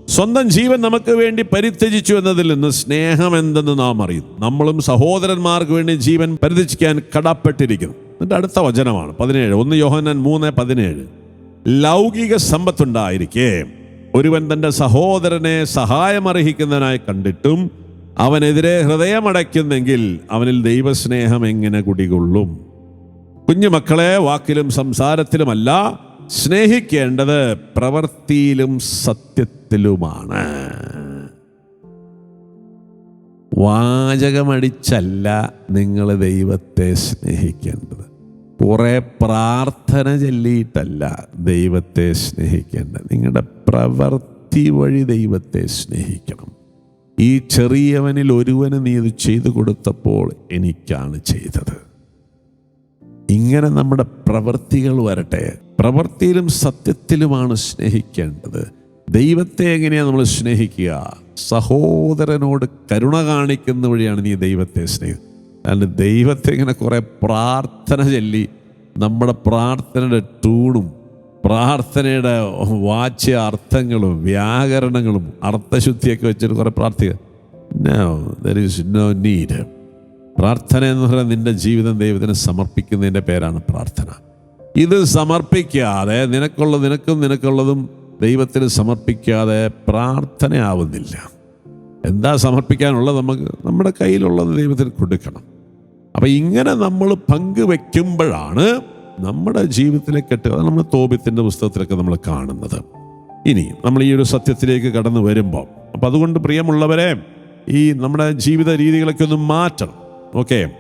A: സ്വന്തം ജീവൻ നമുക്ക് വേണ്ടി പരിത്യജിച്ചു എന്നതിൽ നിന്ന് സ്നേഹം എന്തെന്ന് നാം അറിയുന്നു. നമ്മളും സഹോദരന്മാർക്ക് വേണ്ടി ജീവൻ പരിത്യജിക്കാൻ കടപ്പെട്ടിരിക്കുന്നു. എന്നിട്ട് അടുത്ത വചനമാണ് പതിനേഴ്. ഒന്ന് യോഹനൻ മൂന്ന് പതിനേഴ്. ലൗകിക സമ്പത്തുണ്ടായിരിക്കെ. ഒരുവൻ തന്റെ സഹോദരനെ സഹായമർഹിക്കുന്നതിനായി കണ്ടിട്ടും അവനെതിരെ ഹൃദയമടയ്ക്കുന്നെങ്കിൽ അവനിൽ ദൈവസ്നേഹം എങ്ങനെ കുടികൊള്ളും? കുഞ്ഞുമക്കളെ വാക്കിലും സംസാരത്തിലുമല്ല സ്നേഹിക്കേണ്ടത് പ്രവൃത്തിയിലും സത്യത്തിലുമാണ്. വാചകമടിച്ചല്ല നിങ്ങൾ ദൈവത്തെ സ്നേഹിക്കേണ്ടത്. കുറെ പ്രാർത്ഥന ചൊല്ലിയിട്ടല്ല ദൈവത്തെ സ്നേഹിക്കേണ്ടത്. നിങ്ങളുടെ പ്രവൃത്തി വഴി ദൈവത്തെ സ്നേഹിക്കണം. ഈ ചെറിയവനിൽ ഒരുവന് നീ ഇത് ചെയ്തു കൊടുത്തപ്പോൾ എനിക്കാണ് ചെയ്തത്. ഇങ്ങനെ നമ്മുടെ പ്രവൃത്തികൾ വരട്ടെ. പ്രവൃത്തിയിലും സത്യത്തിലുമാണ് സ്നേഹിക്കേണ്ടത്. ദൈവത്തെ എങ്ങനെയാണ് നമ്മൾ സ്നേഹിക്കുക? സഹോദരനോട് കരുണ കാണിക്കുന്ന വഴിയാണ് നീ ദൈവത്തെ സ്നേഹം കാരണം ദൈവത്തെ ഇങ്ങനെ കുറേ പ്രാർത്ഥന ചൊല്ലി നമ്മുടെ പ്രാർത്ഥനയുടെ ടൂണും പ്രാർത്ഥനയുടെ വാച്യ അർത്ഥങ്ങളും വ്യാകരണങ്ങളും അർത്ഥശുദ്ധിയൊക്കെ വെച്ചിട്ട് കുറേ പ്രാർത്ഥിക്കുക no there is no need പ്രാർത്ഥന എന്ന് പറയുന്നത് നിന്റെ ജീവിതം ദൈവത്തിന് സമർപ്പിക്കുന്നതിന്റെ പേരാണ് പ്രാർത്ഥന. ഇത് സമർപ്പിക്കാതെ നിനക്കുള്ള നിനക്കും നിനക്കുള്ളതും ദൈവത്തിന് സമർപ്പിക്കാതെ പ്രാർത്ഥനയാവുന്നില്ല. എന്താ സമർപ്പിക്കാനുള്ളത് നമുക്ക്? നമ്മുടെ കയ്യിലുള്ളത് ദൈവത്തിന് കൊടുക്കണം. അപ്പം ഇങ്ങനെ നമ്മൾ പങ്കുവെക്കുമ്പോഴാണ് നമ്മുടെ ജീവിതത്തിലെ കെട്ടുക അത് നമ്മൾ തോപ്യത്തിന്റെ പുസ്തകത്തിലൊക്കെ നമ്മൾ കാണുന്നത്. ഇനി നമ്മൾ ഈ ഒരു സത്യത്തിലേക്ക് കടന്നു വരുമ്പോൾ അപ്പം അതുകൊണ്ട് പ്രിയമുള്ളവരെ ഈ നമ്മുടെ ജീവിത രീതികളൊക്കെ ഒന്ന് മാറ്റണം. ഓക്കെ?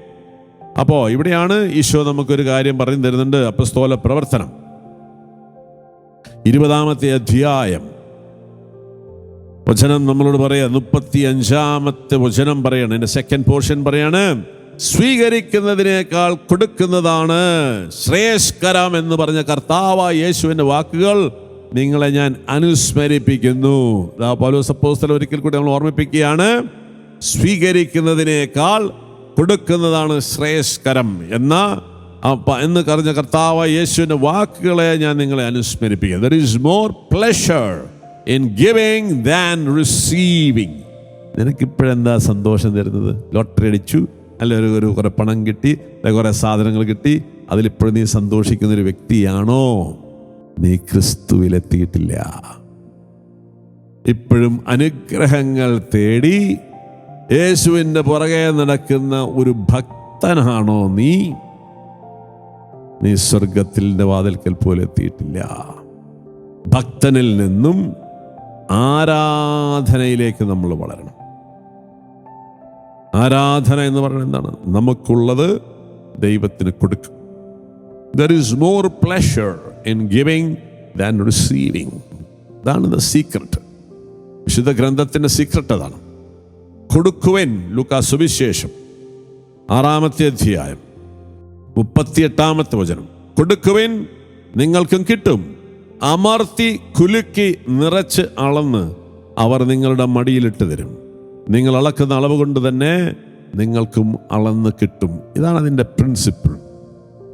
A: അപ്പോൾ ഇവിടെയാണ് ഈശോ നമുക്കൊരു കാര്യം പറഞ്ഞു തരുന്നുണ്ട്. അപ്പസ്തോല പ്രവർത്തനം. ഇരുപതാമത്തെ അധ്യായം. വചനം നമ്മളോട് പറയാ മുപ്പത്തി അഞ്ചാമത്തെ വചനം പറയാണ്. എന്റെ സെക്കൻഡ് പോർഷൻ പറയാണ് സ്വീകരിക്കുന്നതിനേക്കാൾ കൊടുക്കുന്നതാണ് ശ്രേഷ്കരം എന്ന് പറഞ്ഞ കർത്താവ യേശുവിന്റെ വാക്കുകൾ നിങ്ങളെ ഞാൻ അനുസ്മരിപ്പിക്കുന്നു. അപ്പോസ്തലൻ ഒരിക്കൽ കൂടി നമ്മൾ ഓർമ്മിപ്പിക്കുകയാണ് സ്വീകരിക്കുന്നതിനേക്കാൾ കൊടുക്കുന്നതാണ് ശ്രേഷ്കരം എന്ന എന്ന് പറഞ്ഞ കർത്താവ് യേശുവിന്റെ വാക്കുകളെ ഞാൻ നിങ്ങളെ അനുസ്മരിപ്പിക്കുക there is more pleasure in giving than receiving നിനക്കിപ്പോഴെന്താ സന്തോഷം തരുന്നത്? ലോട്ടറി അടിച്ചു അല്ലെ ഒരു ഒരു കുറെ പണം കിട്ടി അല്ലെ കുറെ സാധനങ്ങൾ കിട്ടി അതിലിപ്പോഴും നീ സന്തോഷിക്കുന്ന ഒരു വ്യക്തിയാണോ? നീ ക്രിസ്തുവിലെത്തിയിട്ടില്ല. ഇപ്പോഴും അനുഗ്രഹങ്ങൾ തേടി യേശുവിന്റെ പുറകെ നടക്കുന്ന ഒരു ഭക്തനാണോ നീ? നീ സ്വർഗത്തിന്റെ വാതിൽക്കൽ പോലെ എത്തിയിട്ടില്ല. ഭക്തനിൽ നിന്നും ആരാധനയിലേക്ക് നമ്മൾ വളരണം. ആരാധന എന്ന് പറയുന്നത് എന്താണ്? നമുക്കുള്ളത് ദൈവത്തിന് കൊടുക്കും. There is more pleasure in giving than receiving ഇതാണ് ദ സീക്രട്ട് വിശുദ്ധ ഗ്രന്ഥത്തിന്റെ സീക്രട്ട് അതാണ്. കൊടുക്കുവൻ ലുക്കാ സുവിശേഷം ആറാമത്തെ അധ്യായം. മുപ്പത്തിയെട്ടാമത്തെ വചനം. കൊടുക്കുവിൻ നിങ്ങൾക്കും കിട്ടും. അമർത്തി കുലുക്കി നിറച്ച് അളന്ന് അവർ നിങ്ങളുടെ മടിയിലിട്ട് തരും. നിങ്ങൾ അളക്കുന്ന അളവ് കൊണ്ട് തന്നെ നിങ്ങൾക്കും അളന്ന് കിട്ടും. ഇതാണ് അതിന്റെ പ്രിൻസിപ്പിൾ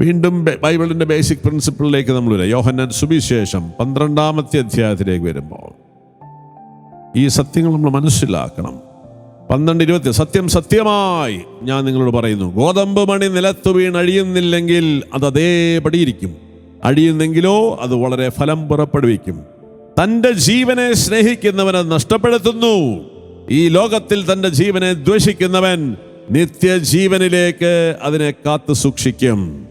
A: വീണ്ടും ബൈബിളിന്റെ ബേസിക് പ്രിൻസിപ്പിളിലേക്ക് നമ്മൾ വരാം യോഹന്നാൻ സുവിശേഷം പന്ത്രണ്ടാമത്തെ അധ്യായത്തിലേക്ക് വരുമ്പോൾ ഈ സത്യങ്ങൾ നമ്മൾ മനസ്സിലാക്കണം. പന്ത്രണ്ട് ഇരുപത്തി സത്യം സത്യമായി ഞാൻ നിങ്ങളോട് പറയുന്നു. ഗോതമ്പ് മണി നിലത്തു വീണ് അഴിയുന്നില്ലെങ്കിൽ അത് അതേപടിയിരിക്കും അഴിയുന്നെങ്കിലോ അത് വളരെ ഫലം പുറപ്പെടുവിക്കും. തന്റെ ജീവനെ സ്നേഹിക്കുന്നവനെ നഷ്ടപ്പെടുത്തുന്നു. ഈ ലോകത്തിൽ തന്റെ ജീവനെ ദ്വേഷിക്കുന്നവൻ നിത്യജീവനിലേക്ക് അതിനെ കാത്തു സൂക്ഷിക്കും.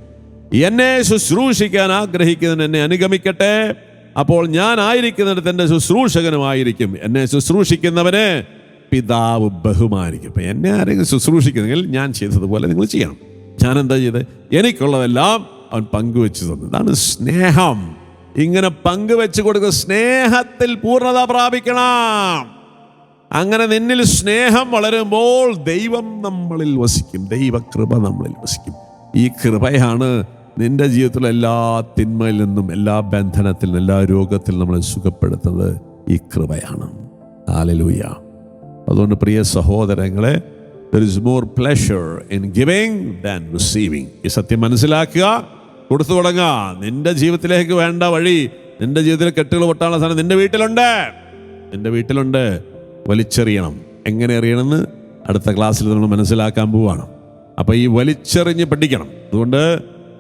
A: എന്നെ ശുശ്രൂഷിക്കാൻ ആഗ്രഹിക്കുന്നവൻ എന്നെ അനുഗമിക്കട്ടെ. അപ്പോൾ ഞാൻ ആയിരിക്കുന്നിടത്ത് എന്റെ ശുശ്രൂഷകനുമായിരിക്കും. എന്നെ ശുശ്രൂഷിക്കുന്നവന് പിതാവ് ബഹുമാനിക്കും. അപ്പം എന്നെ ആരെങ്കിലും ശുശ്രൂഷിക്കുന്നെങ്കിൽ ഞാൻ ചെയ്തതുപോലെ നിങ്ങൾ ചെയ്യണം. ഞാൻ എന്താ ചെയ്തത് എനിക്കുള്ളതെല്ലാം അവൻ പങ്കുവെച്ച് തന്നു. ഇതാണ് സ്നേഹം. ഇങ്ങനെ പങ്കുവെച്ച് കൊടുക്കുന്ന സ്നേഹത്തിൽ പൂർണത പ്രാപിക്കണം. അങ്ങനെ നിന്നിൽ സ്നേഹം വളരുമ്പോൾ ദൈവം നമ്മളിൽ വസിക്കും. ദൈവകൃപ നമ്മളിൽ വസിക്കും. ഈ കൃപയാണ് നിന്റെ ജീവിതത്തിലെ എല്ലാ തിന്മയിൽ നിന്നും എല്ലാ ബന്ധനത്തിൽ നിന്നും എല്ലാ രോഗത്തിൽ നമ്മളെ സുഖപ്പെടുത്തുന്നത് ഈ കൃപയാണ്. ആലലൂയ അതുകൊണ്ട് പ്രിയ സഹോദരങ്ങളെ there is more pleasure in giving than receiving ഈ സത്യം മനസ്സിലാക്കുക കൊടുത്തു തുടങ്ങുക നിന്റെ ജീവിതത്തിലേക്ക് വേണ്ട വഴി നിന്റെ ജീവിതത്തിൽ കെട്ടുകൾ പൊട്ടാനുള്ള സാധനം നിന്റെ വീട്ടിലുണ്ട്. നിന്റെ വീട്ടിലുണ്ട്. വലിച്ചെറിയണം. എങ്ങനെ അറിയണമെന്ന് അടുത്ത ക്ലാസ്സിൽ നമ്മൾ മനസ്സിലാക്കാൻ പോവാണ്. അപ്പോൾ ഈ വലിച്ചെറിഞ്ഞ് പഠിക്കണം. അതുകൊണ്ട്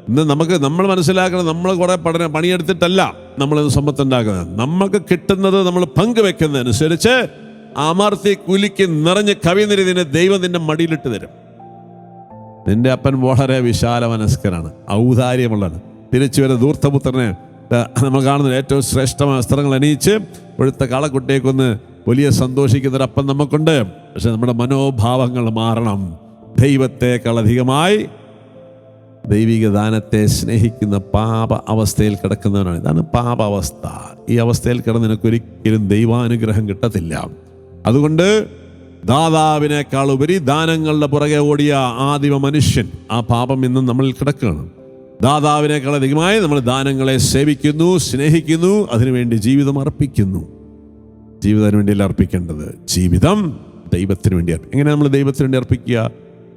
A: ഇന്ന് നമുക്ക് നമ്മൾ മനസ്സിലാക്കണം നമ്മൾ കുറേ പഠനം പണിയെടുത്തിട്ടല്ല നമ്മൾ സമ്പത്തുണ്ടാക്കുന്നത്. നമുക്ക് കിട്ടുന്നത് നമ്മൾ പങ്കുവെക്കുന്നതനുസരിച്ച് അമർത്തി കുലിക്ക് നിറഞ്ഞ് കവിനിരുതിനെ ദൈവം നിന്റെ മടിയിലിട്ട് തരും. നിന്റെ അപ്പൻ വളരെ വിശാല മനസ്കരാണ് ഔദാര്യമുള്ളതാണ്. തിരിച്ചു വരുന്ന ധൂർത്തപുത്രനെ നമ്മൾ കാണുന്ന ഏറ്റവും ശ്രേഷ്ഠമായ വസ്ത്രങ്ങൾ അണിയിച്ച് ഇവിടുത്തെ കാളക്കുട്ടിയേക്കൊന്ന് വലിയ സന്തോഷിക്കുന്ന ഒരു അപ്പൻ നമുക്കുണ്ട്. പക്ഷെ നമ്മുടെ മനോഭാവങ്ങൾ മാറണം. ദൈവത്തെക്കാളധികമായി ദൈവിക ദാനത്തെ സ്നേഹിക്കുന്ന പാപ അവസ്ഥയിൽ കിടക്കുന്നവനാണ്. ഇതാണ് പാപ അവസ്ഥ. ഈ അവസ്ഥയിൽ കിടന്ന് നിനക്കൊരിക്കലും ദൈവാനുഗ്രഹം കിട്ടത്തില്ല. അതുകൊണ്ട് ദാതാവിനേക്കാൾ ഉപരി ദാനങ്ങളുടെ പുറകെ ഓടിയ ആദിമ മനുഷ്യൻ ആ പാപം ഇന്നും നമ്മളിൽ കിടക്കുകയാണ്. ദാതാവിനേക്കാൾ അധികമായി നമ്മൾ ദാനങ്ങളെ സേവിക്കുന്നു സ്നേഹിക്കുന്നു അതിനുവേണ്ടി ജീവിതം അർപ്പിക്കുന്നു. ജീവിതത്തിന് വേണ്ടിയല്ല അർപ്പിക്കേണ്ടത് ജീവിതം ദൈവത്തിന് വേണ്ടി അർപ്പിക്കുക എങ്ങനെ നമ്മൾ ദൈവത്തിന് വേണ്ടി അർപ്പിക്കുക?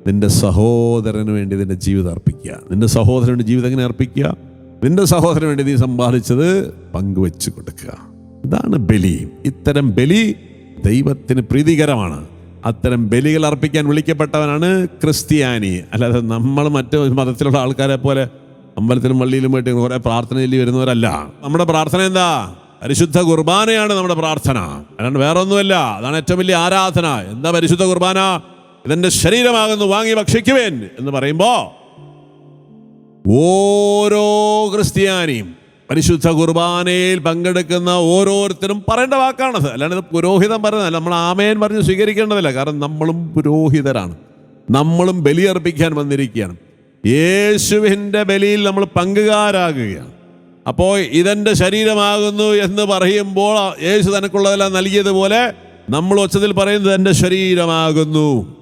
A: നിന്റെ സഹോദരന് വേണ്ടി നിന്റെ ജീവിതം അർപ്പിക്കുക. നിന്റെ സഹോദരന് വേണ്ടി ജീവിതം എങ്ങനെ അർപ്പിക്കുക? നിന്റെ സഹോദരന് വേണ്ടി നീ സമ്പാദിച്ചത് പങ്കുവെച്ച് കൊടുക്കുക. ഇതാണ് ബലി. ഇത്തരം ബലി ദൈവത്തിന് പ്രീതികരമാണ്. അത്തരം ബലികൾ അർപ്പിക്കാൻ വിളിക്കപ്പെട്ടവനാണ് ക്രിസ്ത്യാനി. അല്ലാതെ നമ്മൾ മറ്റു മതത്തിലുള്ള ആൾക്കാരെ പോലെ അമ്പലത്തിലും പള്ളിയിലും പോയിട്ട് കുറെ പ്രാർത്ഥന ചൊല്ലി വരുന്നവരല്ല. നമ്മുടെ പ്രാർത്ഥന എന്താ? പരിശുദ്ധ കുർബാനയാണ് നമ്മുടെ പ്രാർത്ഥന. അല്ലാണ്ട് വേറെ ഒന്നുമല്ല അതാണ് ഏറ്റവും വലിയ ആരാധന. എന്താ പരിശുദ്ധ കുർബാന? ഇതെന്റെ ശരീരമാകുന്നു വാങ്ങി ഭക്ഷിക്കുവേൻ എന്ന് പറയുമ്പോ ഓരോ ക്രിസ്ത്യാനിയും പരിശുദ്ധ കുർബാനയിൽ പങ്കെടുക്കുന്ന ഓരോരുത്തരും പറയേണ്ട വാക്കാണത്. അല്ലാണ്ട് പുരോഹിതം പറയുന്നതല്ല. നമ്മൾ ആമേൻ പറഞ്ഞ് സ്വീകരിക്കേണ്ടതില്ല. കാരണം നമ്മളും പുരോഹിതരാണ്. നമ്മളും ബലിയർപ്പിക്കാൻ വന്നിരിക്കുകയാണ്. യേശുവിന്റെ ബലിയിൽ നമ്മൾ പങ്കുകാരാകുകയാണ്. അപ്പോൾ ഇതെന്റെ ശരീരമാകുന്നു എന്ന് പറയുമ്പോൾ യേശു തനക്കുള്ളതെല്ലാം നൽകിയതുപോലെ നമ്മൾ ഒച്ചത്തിൽ പറയുന്നത് എന്റെ ശരീരമാകുന്നു.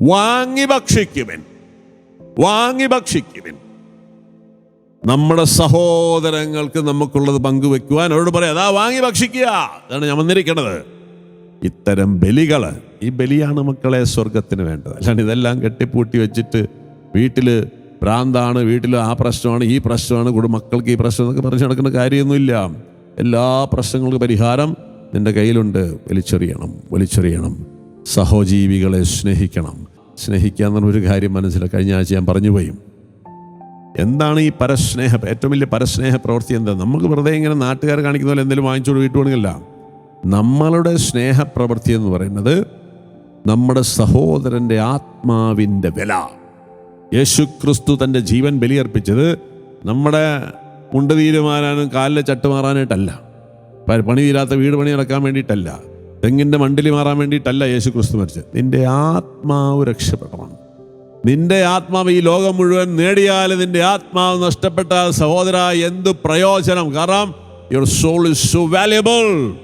A: വാങ്ങി ഭക്ഷിക്കുവൻ വാങ്ങി ഭക്ഷിക്കുവിൻ നമ്മുടെ സഹോദരങ്ങൾക്ക് നമുക്കുള്ളത് പങ്കുവെക്കുവാൻ അവരോട് പറയാം അതാ വാങ്ങി ഭക്ഷിക്കുക. അതാണ് ഞാൻ വന്നിരിക്കുന്നത്. ഇത്തരം ബലികൾ ഈ ബലിയാണ് മക്കളെ സ്വർഗത്തിന് വേണ്ടത്. അല്ലാണ്ട് ഇതെല്ലാം കെട്ടിപ്പൂട്ടി വെച്ചിട്ട് വീട്ടിൽ ഭ്രാന്താണ് വീട്ടിൽ ആ പ്രശ്നമാണ് ഈ പ്രശ്നമാണ് കൂടെ മക്കൾക്ക് ഈ പ്രശ്നം എന്നൊക്കെ പറഞ്ഞു നടക്കുന്ന കാര്യമൊന്നുമില്ല. എല്ലാ പ്രശ്നങ്ങൾക്ക് പരിഹാരം നിന്റെ കയ്യിലുണ്ട്. വലിച്ചെറിയണം വലിച്ചെറിയണം. സഹോജീവികളെ സ്നേഹിക്കണം. സ്നേഹിക്കുക എന്നൊരു കാര്യം മനസ്സിലായി. കഴിഞ്ഞ ആഴ്ച ഞാൻ പറഞ്ഞു പോയി എന്താണ് ഈ പരസ്നേഹ ഏറ്റവും വലിയ പരസ്നേഹ പ്രവൃത്തി എന്താ? നമുക്ക് വെറുതെ ഇങ്ങനെ നാട്ടുകാർ കാണിക്കുന്ന പോലെ എന്തെങ്കിലും വാങ്ങിച്ചോട് വീട്ടുവാണെങ്കിലല്ല നമ്മളുടെ സ്നേഹപ്രവൃത്തി എന്ന് പറയുന്നത് നമ്മുടെ സഹോദരന്റെ ആത്മാവിന്റെ വില. യേശു ക്രിസ്തു തന്റെ ജീവൻ ബലിയർപ്പിച്ചത് നമ്മുടെ മുണ്ട് തീരുമാനാനും കാലിലെ ചട്ട് മാറാനായിട്ടല്ല. പണി തീരാത്ത വീട് പണി നടക്കാൻ വേണ്ടിയിട്ടല്ല. തെങ്ങിന്റെ മണ്ടിൽ മാറാൻ വേണ്ടിയിട്ടല്ല യേശു ക്രിസ്തു മരിച്ചത്. നിന്റെ ആത്മാവ് രക്ഷപ്പെടണം. നിന്റെ ആത്മാവ് ഈ ലോകം മുഴുവൻ നേടിയാൽ നിന്റെ ആത്മാവ് നഷ്ടപ്പെട്ടാൽ സഹോദര എന്ത് പ്രയോജനം? കാരണം your soul is so valuable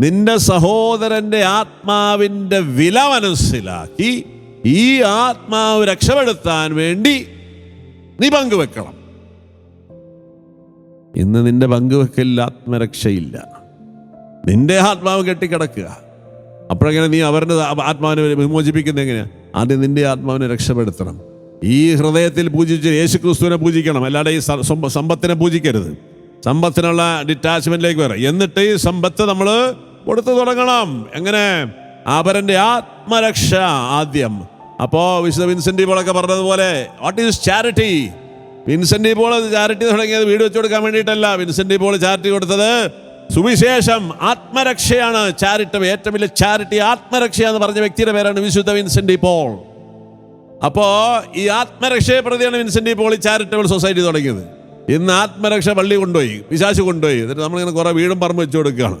A: നിന്റെ സഹോദരന്റെ ആത്മാവിന്റെ വില മനസ്സിലാക്കി ഈ ആത്മാവ് രക്ഷപ്പെടുത്താൻ വേണ്ടി നീ പങ്കുവെക്കണം. ഇന്ന് നിന്റെ പങ്കുവെക്കലിൽ ആത്മരക്ഷയില്ല. നിന്റെ ആത്മാവ് കെട്ടിക്കിടക്കുക. അപ്പോഴെങ്ങനെ നീ അവരുടെ ആത്മാവിനെ വിമോചിപ്പിക്കുന്നത് എങ്ങനെയാ? ആദ്യം നിന്റെ ആത്മാവിനെ രക്ഷപ്പെടുത്തണം. ഈ ഹൃദയത്തിൽ പൂജിച്ച് യേശു ക്രിസ്തുവിനെ പൂജിക്കണം. അല്ലാതെ ഈ സമ്പത്തിനെ പൂജിക്കരുത്. സമ്പത്തിനുള്ള ഡിറ്റാച്ച്മെന്റിലേക്ക് വരാം എന്നിട്ട് ഈ സമ്പത്ത് നമ്മൾ കൊടുത്തു തുടങ്ങണം. എങ്ങനെ? അവരന്റെ ആത്മരക്ഷ ആദ്യം. അപ്പോൾ വിശുദ്ധ വിൻസെന്റ് പോളൊക്കെ പറഞ്ഞതുപോലെ what is charity Vincent Paul charity തുടങ്ങിയത് വീട് വെച്ചു കൊടുക്കാൻ വേണ്ടിയിട്ടല്ല. വിൻസെന്റ് പോൾ ചാരിറ്റി കൊടുത്തത് സുവിശേഷം ആത്മരക്ഷയാണ്. ചാരിറ്റം ഏറ്റവും വലിയ ചാരിറ്റി ആത്മരക്ഷ എന്ന് പറഞ്ഞ വ്യക്തിയുടെ പേരാണ് വിശുദ്ധ വിൻസെന്റ് പോൾ. അപ്പോ ഈ ആത്മരക്ഷയെ പ്രതിയാണ് വിൻസെന്റ് പോൾ ഈ ചാരിറ്റബിൾ സൊസൈറ്റി തുടങ്ങിയത്. ഇന്ന് ആത്മരക്ഷ പള്ളി കൊണ്ടുപോയി വിശാശ് കൊണ്ടുപോയി. എന്നിട്ട് നമ്മളിങ്ങനെ കുറെ വീടും പറമ്പ് വെച്ചു കൊടുക്കുകയാണ്.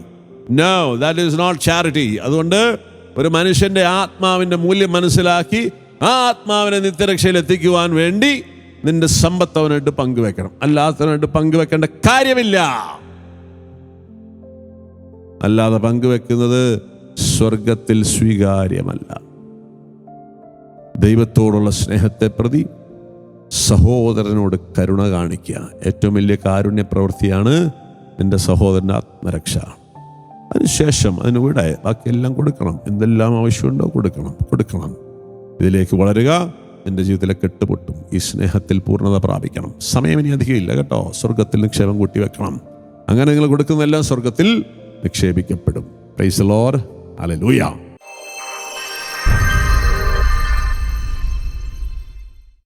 A: No that is not charity അതുകൊണ്ട് ഒരു മനുഷ്യന്റെ ആത്മാവിന്റെ മൂല്യം മനസ്സിലാക്കി ആ ആത്മാവിനെ നിത്യരക്ഷയിൽ എത്തിക്കുവാൻ വേണ്ടി നിന്റെ സമ്പത്ത് അവനായിട്ട് പങ്കുവെക്കണം. അല്ലാത്തവനായിട്ട് പങ്കുവെക്കേണ്ട കാര്യമില്ല. അല്ലാതെ പങ്കുവെക്കുന്നത് സ്വർഗത്തിൽ സ്വീകാര്യമല്ല. ദൈവത്തോടുള്ള സ്നേഹത്തെ പ്രതി സഹോദരനോട് കരുണ കാണിക്കുക. ഏറ്റവും വലിയ കാരുണ്യ പ്രവൃത്തിയാണ് എന്റെ സഹോദരന്റെ ആത്മരക്ഷ. അതിനുശേഷം അതിന് വീടെ ബാക്കിയെല്ലാം കൊടുക്കണം. എന്തെല്ലാം ആവശ്യമുണ്ടോ കൊടുക്കണം കൊടുക്കണം. ഇതിലേക്ക് വളരുക എന്റെ ജീവിതത്തിലെ കെട്ടുപൊട്ടും. ഈ സ്നേഹത്തിൽ പൂർണത പ്രാപിക്കണം. സമയം ഇനി അധികം ഇല്ല കേട്ടോ. സ്വർഗത്തിൽ നിക്ഷേപം കൂട്ടി വെക്കണം. അങ്ങനെ നിങ്ങൾ കൊടുക്കുന്നതെല്ലാം സ്വർഗത്തിൽ നിക്ഷേപിക്കപ്പെടും. പ്രൈസ് ലോർ അല്ലെ